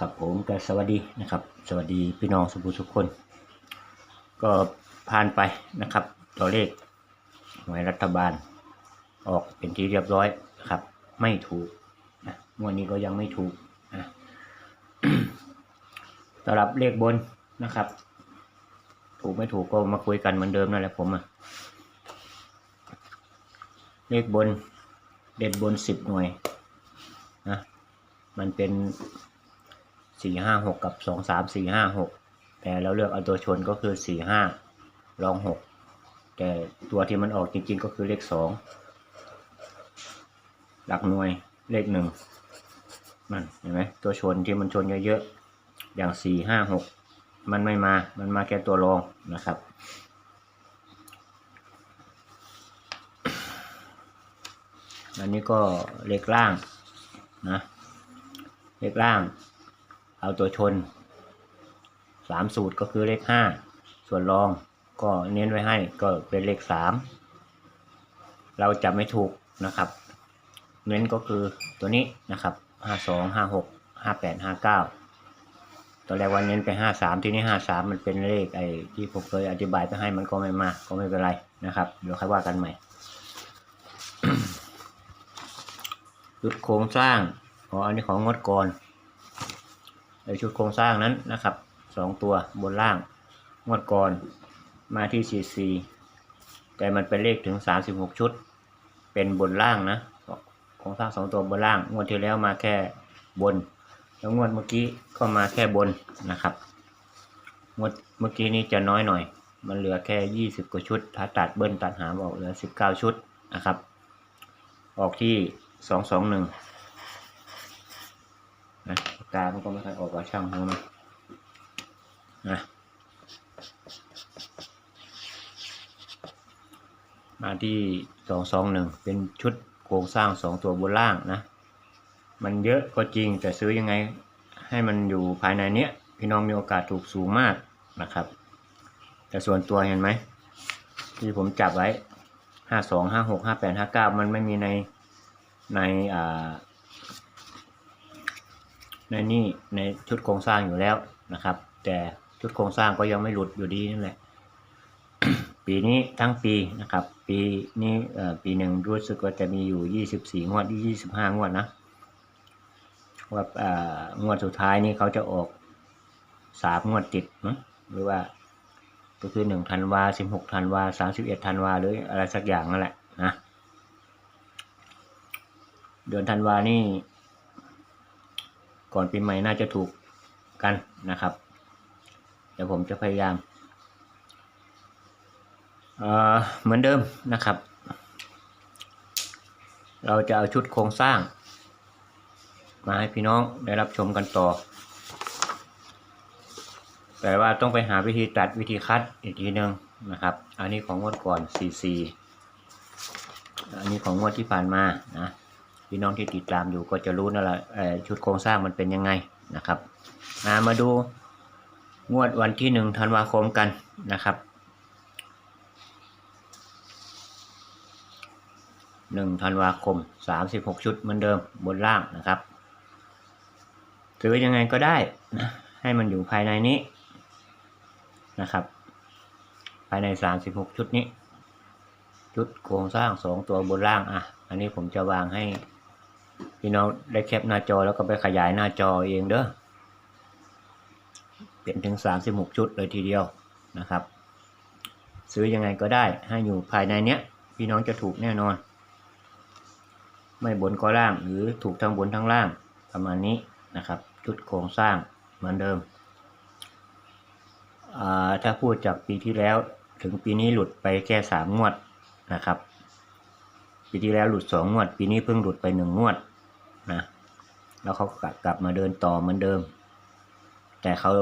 ครับผมก็สวัสดีนะครับ สวัสดีพี่น้องสุภุทุกคน ก็ผ่านไปนะครับ ตัวเลขหน่วยรัฐบาล ออกเป็นที่เรียบร้อยนะครับ ไม่ถูกนะงวดนี้ก็ยังไม่ถูกนะสำหรับเลขบนนะครับ ถูกไม่ถูกก็มาคุยกันเหมือนเดิมนั่นแหละผมอะเลขบนเด่นบนสิบหน่วยนะมันเป็น สี่ห้าหกกับสองสามสี่ห้าหกแต่เราเลือกเอาตัวชนก็คือสี่ห้ารองหกแต่ตัวที่มันออกจริงๆก็คือเลขสองหลักหน่วยเลขหนึ่งมันเห็นไหมตัวชนที่มันชนเยอะๆอย่างสี่ห้าหกมันไม่มา มันมาแค่ตัวรองนะครับ อันนี้ก็เลขล่างนะ เลขล่าง เอาตัวชนสามสูตรก็คือเลขห้าส่วนรองก็เน้นไว้ให้ก็เป็นเลขสามเราจะไม่ถูกนะครับ เน้นก็คือตัวนี้นะครับห้าสองห้าหกห้าแปดห้าเก้าตอนแรกวันเน้นไปห้าสามที่นี้ห้าสามมันเป็นเลขไอ้ที่ผมเคยอธิบายไปให้มันก็ไม่มาก็ไม่เป็นไรนะครับเดี๋ยวค่อยว่ากันใหม่ชุดโครงสร้างอ๋ออันนี้ของงดก่อน ในชุดโครงสร้างนั้นนะครับสองตัวบนล่างงวดก่อนมาที่ CC แต่มันเป็นเลขถึง 36 ชุด เป็นบนล่างนะโครงสร้างสองตัวบนล่าง งวดที่แล้วมาแค่บน แล้วงวดเมื่อกี้ก็มาแค่บนนะครับ งวดเมื่อกี้นี้จะน้อยหน่อย มันเหลือแค่ 20 กว่าชุด ถ้าตัดเบิ้ลตัดหารออกเหลือ 19 ชุดนะครับ ออกที่ 221 นะปากกามันก็ไม่ค่อยออกกับช่างหัวมันนะมาที่สองสองหนึ่งเป็นชุดโครงสร้างสองตัวบนล่างนะ มันเยอะก็จริงแต่ซื้อยังไงให้มันอยู่ภายในเนี้ยพี่น้องมีโอกาสถูกสูงมากนะครับ แต่ส่วนตัวเห็นไหม ที่ผมจับไว้ห้าสองห้าหกห้าแปดห้าเก้ามันไม่มีในในอ่า ในนี่ในชุดโครงสร้างอยู่แล้วนะครับ แต่ชุดโครงสร้างก็ยังไม่หลุดอยู่ดีนั่นแหละปีนี้ทั้งปีนะครับ ปีนี้ปีหนึ่งรู้สึกว่าจะมีอยู่ยี่สิบสี่งวดยี่สิบห้างวดนะว่าอ่องวดสุดท้ายนี้เขาจะออกสามงวดติดมั้งหรือว่าก็คือหนึ่งธันวาสิบหกธันวาสามสิบเอ็ดธันวาหรืออะไรสักอย่างนั่นแหละนะเดือนธันวานี่ ก่อนปีใหม่น่าจะถูกกันนะครับ เดี๋ยวผมจะพยายามเเหมือนเดิมนะครับ เราจะเอาชุดโครงสร้าง มาให้พี่น้องได้รับชมกันต่อ แต่ว่าต้องไปหาวิธีตัดวิธีคัดอีกทีหนึ่งนะครับ อันนี้ของงวดก่อน CC อันนี้ของงวดที่ผ่านมานะ พี่น้องที่ติดตามอยู่ก็จะรู้นั่นแหละชุดโครงสร้างมันเป็นยังไงนะครับมามาดูงวดวันที่หนึ่งธันวาคมกันนะครับหนึ่งธันวาคมสามสิบหกชุดเหมือนเดิมบนล่างนะครับซื้อยังไงก็ได้นะให้มันอยู่ภายในนี้นะครับ ภายในสามสิบหกชุดนี้ ชุดโครงสร้างสองตัวบนล่างอะ อันนี้ผมจะวางให้ พี่น้องได้แคปหน้าจอแล้วก็ไปขยายหน้าจอเองเด้อเป็นถึงสามสิบหกชุดเลยทีเดียวนะครับ ซื้อยังไงก็ได้ให้อยู่ภายในเนี้ย พี่น้องจะถูกแน่นอน ไม่บนก็ล่างหรือถูกทั้งบนทั้งล่างประมาณนี้นะครับ ชุดโครงสร้างเหมือนเดิมอ่าถ้าพูดจากปีที่แล้วถึงปีนี้หลุดไปแค่สามงวดนะครับ ปีที่แล้วหลุดสองงวด ปีนี้เพิ่งหลุดไปหนึ่งงวดนะแล้วเขากลับกลับมาเดินต่อเหมือนเดิม แต่เขา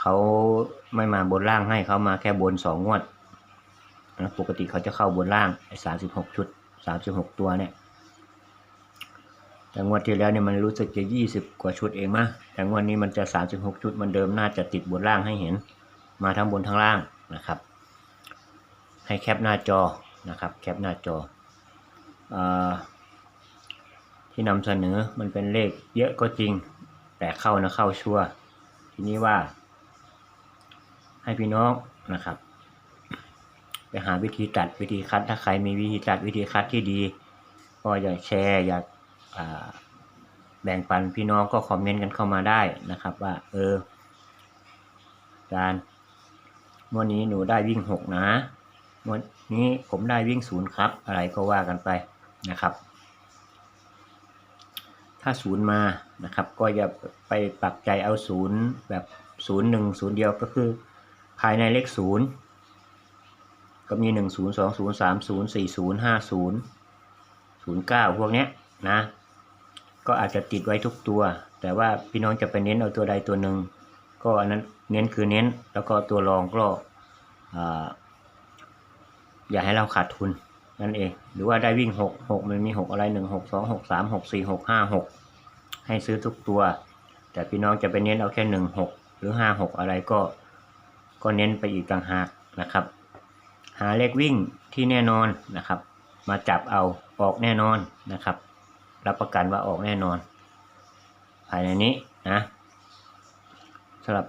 เขาไม่มาบนล่างให้เขามาแค่บนสองงวดนะปกติเขาจะเข้าบนล่างสามสิบหกชุดสามสิบหกตัวเนี่ยแต่งวดที่แล้วเนี่ยมันรู้สึกจะยี่สิบกว่าชุดเองมะแต่งวดนี้มันจะสามสิบหกชุดมันเดิมน่าจะติดบนล่างให้เห็น มาทั้งบนทั้งล่างนะครับ ให้แคปหน้าจอนะครับ แคปหน้าจอ ที่นำเสนอมันเป็นเลขเยอะก็จริง แต่เข้านะเข้าชัวทีนี้ว่า ให้พี่น้องนะครับ ไปหาวิธีตัดวิธีคัดถ้าใครมีวิธีตัดวิธีคัดที่ดี ก็อยากแชร์อยากอ่าแบ่งปันพี่น้องก็คอมเมนต์กันเข้ามาได้นะครับ ว่า เออ การวันนี้หนูได้วิ่งหกนะวันนี้ผมได้วิ่งศูนย์ครับ อะไรก็ว่ากันไป นะครับ ถ้าศูนย์มานะครับ ก็อย่าไปปักใจเอาศูนย์แบบศูนย์หนึ่งศูนย์เดียวก็คือ ภายในเลขศูนย์ก็มีหนึ่งศูนย์สองศูนย์สามศูนย์สี่ศูนย์ห้าศูนย์ศูนย์เก้าพวกเนี้ยนะ ก็อาจจะติดไว้ทุกตัว แต่ว่าพี่น้องจะไปเน้นเอาตัวใดตัวหนึ่งก็อันนั้นเน้นคือเน้นแล้วก็ตัวรองก็ออย่าให้เราขาดทุน นั่นเอง หรือว่าได้วิ่งหกหกมันมีหกอะไรหนึ่งหกสองหกสามหกสี่หกห้าหกให้ซื้อทุกตัว แต่พี่น้องจะไปเน้นเอาแค่หนึ่งหกหรือห้าหกอะไรก็ ก็เน้นไปอีกต่างหากนะครับ หาเลขวิ่งที่แน่นอนนะครับ มาจับเอาออกแน่นอนนะครับ รับประกันว่าออกแน่นอน ภายในนี้นะสำหรับ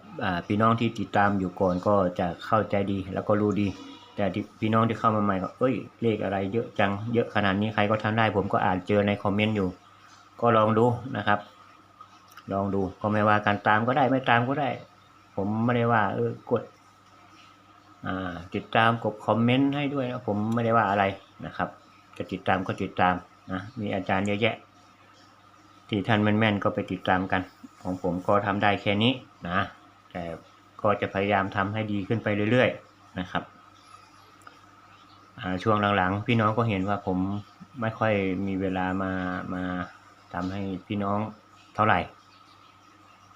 พี่น้องที่ติดตามอยู่ก่อนก็จะเข้าใจดีแล้วก็รู้ดี แต่พี่น้องที่เข้ามาใหม่ก็เอ้ยเลขอะไรเยอะจังเยอะขนาดนี้ใครก็ทำได้ ผมก็อ่านเจอในคอมเมนต์อยู่ ก็ลองดูนะครับ ลองดูก็ไม่ว่าการตามก็ได้ไม่ตามก็ได้ ผมไม่ได้ว่า เออกดอ่าติดตามกดคอมเมนต์ให้ด้วยนะผมไม่ได้ว่าอะไรนะครับ จะติดตามก็ติดตามนะมีอาจารย์เยอะแยะ ที่ท่านแม่นๆก็ไปติดตามกัน ของผมก็ทำได้แค่นี้นะ แต่ก็จะพยายามทำให้ดีขึ้นไปเรื่อย ๆ นะครับ ช่วงหลังๆ พี่น้องก็เห็นว่าผมไม่ค่อยมีเวลามามาทำให้พี่น้องเท่าไหร่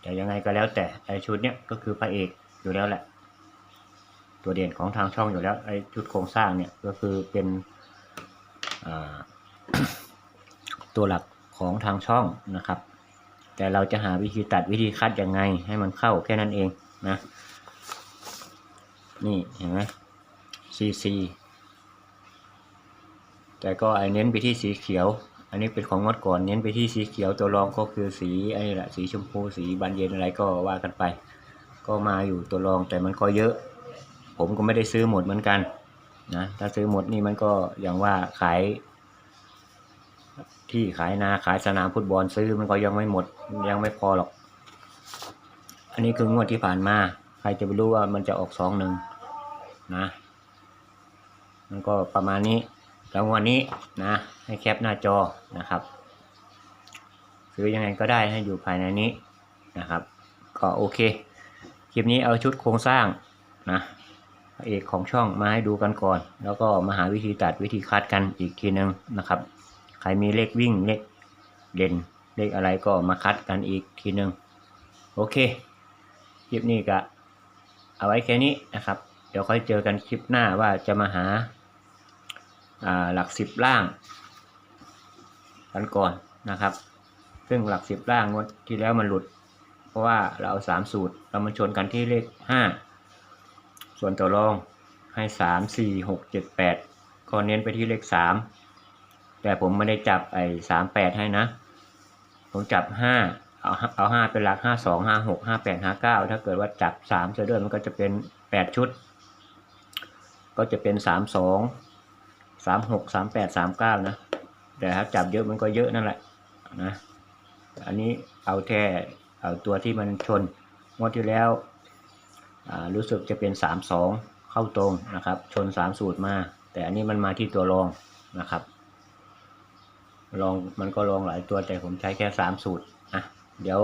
แต่ยังไงก็แล้วแต่ไอชุดเนี้ยก็คือพระเอกอยู่แล้วแหละ ตัวเด่นของทางช่องอยู่แล้วไอชุดโครงสร้างเนี่ยก็คือเป็นตัวหลักของทางช่องนะครับ แต่เราจะหาวิธีตัดวิธีคัดยังไงให้มันเข้าแค่นั้นเองนะ นี่เห็นไหม CC แต่ก็ไอเน้นไปที่สีเขียว อันนี้เป็นของงดก่อนเน้นไปที่สีเขียวตัวรองก็คือสีไอ้นี่แหละสีชมพูสีบานเย็นอะไรก็ว่ากันไป ก็มาอยู่ตัวรองแต่มันก็เยอะ ผมก็ไม่ได้ซื้อหมดเหมือนกันนะถ้าซื้อหมดนี่มันก็อย่างว่าขาย ที่ขายนาขายสนามฟุตบอลซื้อมันก็ยังไม่หมดยังไม่พอหรอก อันนี้คืองวดที่ผ่านมา ใครจะไปรู้ว่ามันจะออกสองหนึ่งนะ มันก็ประมาณนี้ แล้ววดนี้นะให้แคปหน้าจอนะครับ ซื้อยังไงก็ได้ให้อยู่ภายในนี้นะครับ ก็โอเค คลิปนี้เอาชุดโครงสร้างนะเอกของช่องมาให้ดูกันก่อน แล้วก็มาหาวิธีตัดวิธีคัดกันอีกทีนึงนะครับ ใครมีเลขวิ่งเลขเด่นเลขอะไรก็มาคัดกันอีกทีนึงโอเค คลิปนี้ก็เอาไว้แค่นี้นะครับ เดี๋ยวค่อยเจอกันคลิปหน้าว่าจะมาหา หลักสิบล่างกันก่อนนะครับ ซึ่งหลักสิบล่างที่แล้วมันหลุด เพราะว่าเราเอาสามสูตรเรามาชนกันที่เลขห้าส่วนตัวรองให้สามสี่หกเจ็ดแปดก็เน้นไปที่เลขสามแต่ผมไม่ได้จับไอ้สามแปดให้นะ ผมจับห้าเอาเอาห้าเป็นหลักห้าสองห้าหกห้าแปดห้าเก้าถ้าเกิดว่าจับสามเสด้วยมันก็จะเป็นแปดชุด ก็จะเป็นสามสอง สามหกสามแปดสามเก้านะ แต่ถ้าจับเยอะมันก็เยอะนั่นแหละนะ อันนี้เอาแค่เอาตัวที่มันชนงวดที่แล้วรู้สึกจะเป็นสามสองเข้าตรงนะครับ ชนสามสูตรมา แต่อันนี้มันมาที่ตัวรองนะครับลองมันก็ลองหลายตัวแต่ผมใช้แค่สามสูตรอะเดี๋ยว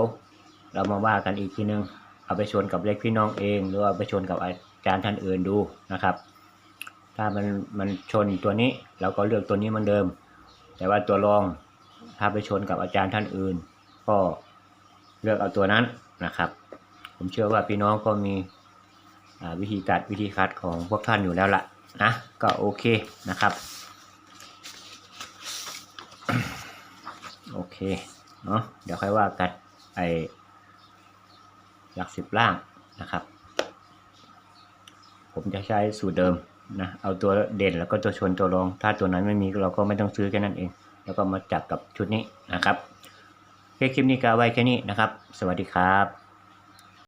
เรามาว่ากันอีกทีนึง เอาไปชนกับเลขพี่น้องเอง หรือว่าไปชนกับอาจารย์ท่านอื่นดูนะครับ ถ้ามันมันชนตัวนี้ เราก็เลือกตัวนี้มันเดิม แต่ว่าตัวรองถ้าไปชนกับอาจารย์ท่านอื่น ก็เลือกเอาตัวนั้นนะครับ ผมเชื่อว่าพี่น้องก็มีวิธีตัดวิธีคัดของพวกท่านอยู่แล้วล่ะนะก็โอเคนะครับโอเคเนาะเดี๋ยวค่อยว่ากันไอหลักสิบล่างนะครับ ผมจะใช้สูตรเดิม นะเอาตัวเด่นแล้วก็ตัวชนตัวรอง ถ้าตัวนั้นไม่มีเราก็ไม่ต้องซื้อแค่นั้นเอง แล้วก็มาจับกับชุดนี้นะครับคเคลิปนี้ก็ไว้แค่นี้นะครับ สวัสดีครับ